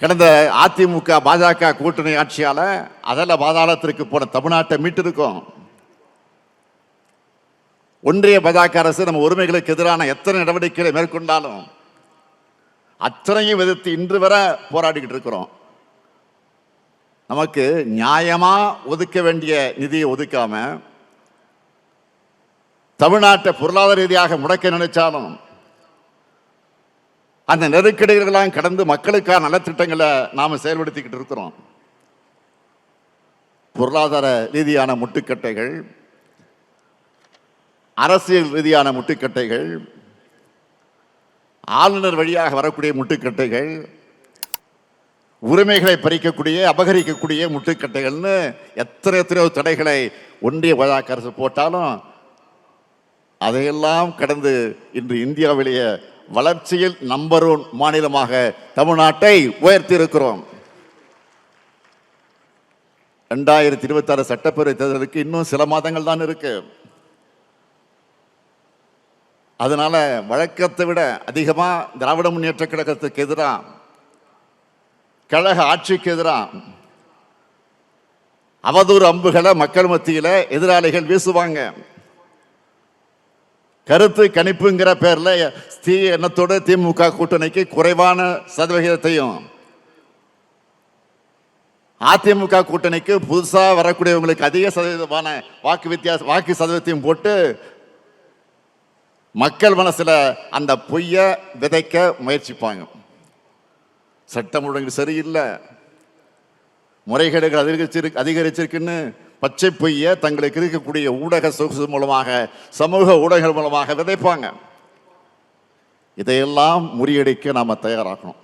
கடந்த அதிமுக பாஜக கூட்டணி ஆட்சியால் அதில் பாதாளத்திற்கு போன தமிழ்நாட்டை மீட்டிருக்கோம். ஒன்றிய பாஜக அரசு நம்ம உரிமைகளுக்கு எதிரான எத்தனை நடவடிக்கைகளை மேற்கொண்டாலும் அத்தனையும் எதிர்த்து இன்று வரை போராடிக்கிட்டு இருக்கிறோம். நமக்கு நியாயமாக ஒதுக்க வேண்டிய நிதியை ஒதுக்காம தமிழ்நாட்டை பொருளாதார ரீதியாக முடக்க நினைச்சாலும் அந்த நெருக்கடிகளெல்லாம் கடந்து மக்களுக்கான நலத்திட்டங்களை நாம் செயல்படுத்திக்கிட்டு இருக்கிறோம். பொருளாதார ரீதியான முட்டுக்கட்டைகள் அரசியல் ரீதியான முட்டுக்கட்டைகள் ஆளுநர் வழியாக வரக்கூடிய முட்டுக்கட்டைகள் உரிமைகளை பறிக்கக்கூடிய அபகரிக்கக்கூடிய முட்டுக்கட்டைகள்னு எத்தனை எத்தனையோ தடைகளை ஒன்றிய பாஜக அரசு போட்டாலும் அதையெல்லாம் கடந்து இன்று இந்தியாவிலேயே வளர்ச்சியில் நம்பர் ஒன் மாநிலமாக தமிழ்நாட்டை உயர்த்தி இருக்கிறோம் ரெண்டாயிரத்தி இருபத்தாறு சட்டப்பேரவை தேர்தலுக்கு இன்னும் சில மாதங்கள் தான் இருக்கு. அதனால வழக்கத்தை விட அதிகமா திராவிட முன்னேற்ற கழகத்துக்கு எதிராக கழக ஆட்சிக்கு எதிராக அவதூறு அம்புகளை மக்கள் மத்தியில் எதிராளிகள் வீசுவாங்க. கருத்து கணிப்புங்கிற பேரில் தீ எண்ணத்தோடு திமுக கூட்டணிக்கு குறைவான சதவிகிதத்தையும் அதிமுக கூட்டணிக்கு புதுசாக வரக்கூடியவங்களுக்கு அதிக சதவீதமான வாக்கு வித்தியாச வாக்கு சதவீதத்தையும் போட்டு மக்கள் மனசில் அந்த பொய்யை விதைக்க முயற்சிப்பாங்க. சட்டம் ஒழுங்கு சரியில்லை. முறைகேடுகள் அதிகரிச்சிருக்கு அதிகரிச்சிருக்குன்னு பச்சை பொய்ய தங்களுக்கு இருக்கக்கூடிய ஊடக சொகுசு மூலமாக சமூக ஊடகங்கள் மூலமாக விதைப்பாங்க. இதையெல்லாம் முறியடிக்க நாம் தயாராகணும்.